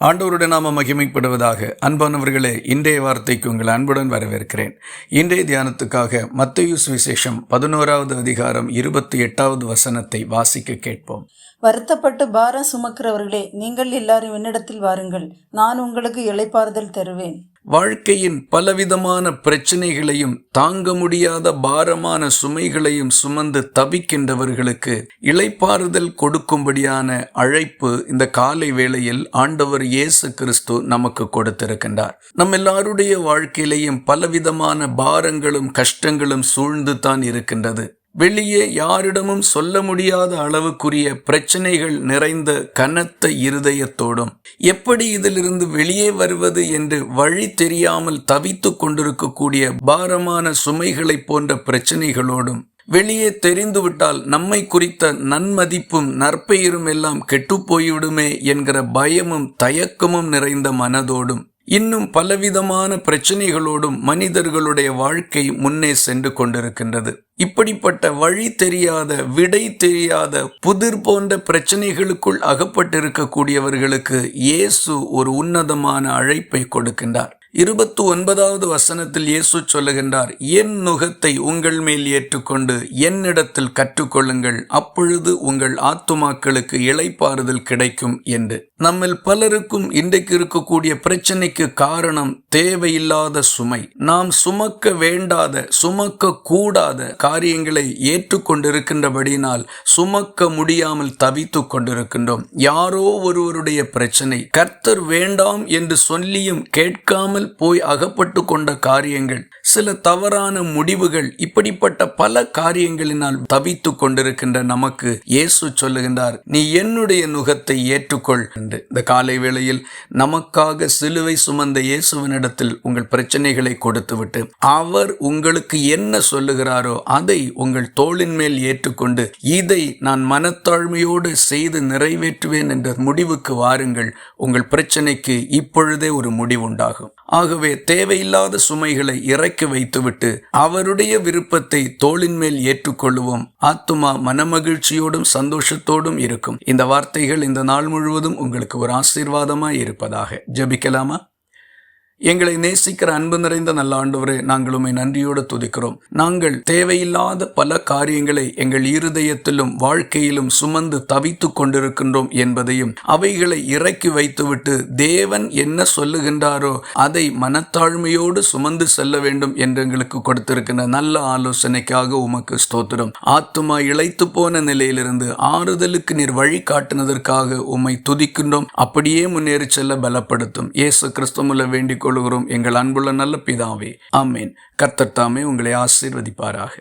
ஆண்டவருடைய நாம மகிமைப்படுவதாக. அன்பானவர்களே இன்றைய வார்த்தைக்கு உங்கள் அன்புடன் வரவேற்கிறேன். இன்றைய தியானத்துக்காக மத்தேயு சுவிசேஷம் பதினோராவது அதிகாரம் இருபத்தி எட்டாவது வசனத்தை வாசிக்க கேட்போம். வருத்தப்பட்டு பாரம் சுமக்கிறவர்களே நீங்கள் எல்லாரும் என்னிடத்தில் வாருங்கள். நான் உங்களுக்கு இழைப்பாறுதல் தருவேன். வாழ்க்கையின் பலவிதமான பிரச்சனைகளையும் தாங்க முடியாத பாரமான சுமைகளையும் சுமந்து தவிக்கின்றவர்களுக்கு இளைப்பாறுதல் கொடுக்கும்படியான அழைப்பு இந்த காலை வேளையில் ஆண்டவர் இயேசு கிறிஸ்து நமக்கு கொடுத்திருக்கின்றார். நம்ம எல்லாருடைய வாழ்க்கையிலையும் பலவிதமான பாரங்களும் கஷ்டங்களும் சூழ்ந்து தான் இருக்கின்றது. வெளியே யாரிடமும் சொல்ல முடியாத அளவுக்குரிய பிரச்சனைகள் நிறைந்த கனத்த இருதயத்தோடும் எப்படி இதிலிருந்து வெளியே வருவது என்று வழி தெரியாமல் தவித்து கொண்டிருக்கக்கூடிய பாரமான சுமைகளைப் போன்ற பிரச்சனைகளோடும் வெளியே தெரிந்துவிட்டால் நம்மை குறித்த நன்மதிப்பும் நற்பெயரும் எல்லாம் கெட்டுப்போய்விடுமே என்கிற பயமும் தயக்கமும் நிறைந்த மனதோடும் இன்னும் பலவிதமான பிரச்சனைகளோடும் மனிதர்களுடைய வாழ்க்கை முன்னே சென்று கொண்டிருக்கின்றது. இப்படிப்பட்ட வழி தெரியாத விடை தெரியாத புதிர் போன்ற பிரச்சனைகளுக்குள் அகப்பட்டிருக்கக்கூடியவர்களுக்கு இயேசு ஒரு உன்னதமான அழைப்பை கொடுக்கின்றார். இருபத்தி ஒன்பதாவது வசனத்தில் இயேசு சொல்லுகின்றார் என் நுகத்தை உங்கள் மேல் ஏற்றுக்கொண்டு என்னிடத்தில் கற்றுக்கொள்ளுங்கள். அப்பொழுது உங்கள் ஆத்துமாக்களுக்கு இழைப்பாறுதல் கிடைக்கும் என்று. நம்மில் பலருக்கும் இன்றைக்கு இருக்கக்கூடிய பிரச்சனைக்கு காரணம் தேவையில்லாத சுமை. நாம் சுமக்க வேண்டாத சுமக்க கூடாத காரியங்களை ஏற்றுக்கொண்டிருக்கின்றபடியினால் சுமக்க முடியாமல் தவித்து கொண்டிருக்கின்றோம். யாரோ ஒருவருடைய பிரச்சனை கர்த்தர் வேண்டாம் என்று சொல்லியும் கேட்காமல் போய் அகப்பட்டு கொண்ட காரியங்கள் சில தவறான முடிவுகள் இப்படிப்பட்ட பல காரியங்களினால் தவித்து கொண்டிருக்கின்ற நமக்கு இயேசு சொல்லுகின்றார் நீ என்னுடைய நுகத்தை ஏற்றுக்கொள். என்று. இந்த காலை வேளையில் நமக்காக சிலுவை சுமந்த இயேசுவினிடத்தில் உங்கள் பிரச்சனைகளை கொடுத்துவிட்டு அவர் உங்களுக்கு என்ன சொல்லுகிறாரோ அதை உங்கள் தோளின் மேல் ஏற்றுக்கொண்டு இதை நான் மனத்தாழ்மையோடு செய்து நிறைவேற்றுவேன் என்ற முடிவுக்கு வாருங்கள். உங்கள் பிரச்சனைக்கு இப்பொழுதே ஒரு முடிவுண்டாகும். ஆகவே தேவையில்லாத சுமைகளை இறக்கி வைத்துவிட்டு அவருடைய விருப்பத்தை தோளின் மேல் ஏற்றுக்கொள்ளுவோம். ஆத்துமா மனமகிழ்ச்சியோடும் சந்தோஷத்தோடும் இருக்கும். இந்த வார்த்தைகள் இந்த நாள் முழுவதும் உங்களுக்கு ஒரு ஆசீர்வாதமாய் இருப்பதாக. ஜபிக்கலாமா? எங்களை நேசிக்கிற அன்பு நிறைந்த நல்ல ஆண்டவரே நாங்கள் உண்மை நன்றியோடு துதிக்கிறோம். நாங்கள் தேவையில்லாத பல காரியங்களை எங்கள் இருதயத்திலும் வாழ்க்கையிலும் சுமந்து தவித்து கொண்டிருக்கின்றோம் என்பதையும் அவைகளை இறக்கி வைத்துவிட்டு தேவன் என்ன சொல்லுகின்றாரோ அதை மனத்தாழ்மையோடு சுமந்து செல்ல வேண்டும் என்று எங்களுக்கு கொடுத்திருக்கின்ற நல்ல ஆலோசனைக்காக உமக்கு ஸ்தோத்திரம். ஆத்துமா இழைத்து போன நிலையிலிருந்து ஆறுதலுக்கு நீர் வழி காட்டினதற்காக உம்மை துதிக்கின்றோம். அப்படியே முன்னேறி செல்ல பலப்படுத்தும். இயேசு கிறிஸ்துமுல வேண்டிக் கொள்கிறோம் எங்கள் அன்புள்ள நல்ல பிதாவே ஆமேன். கர்த்தர் தாமே உங்களை ஆசீர்வதிப்பாராக.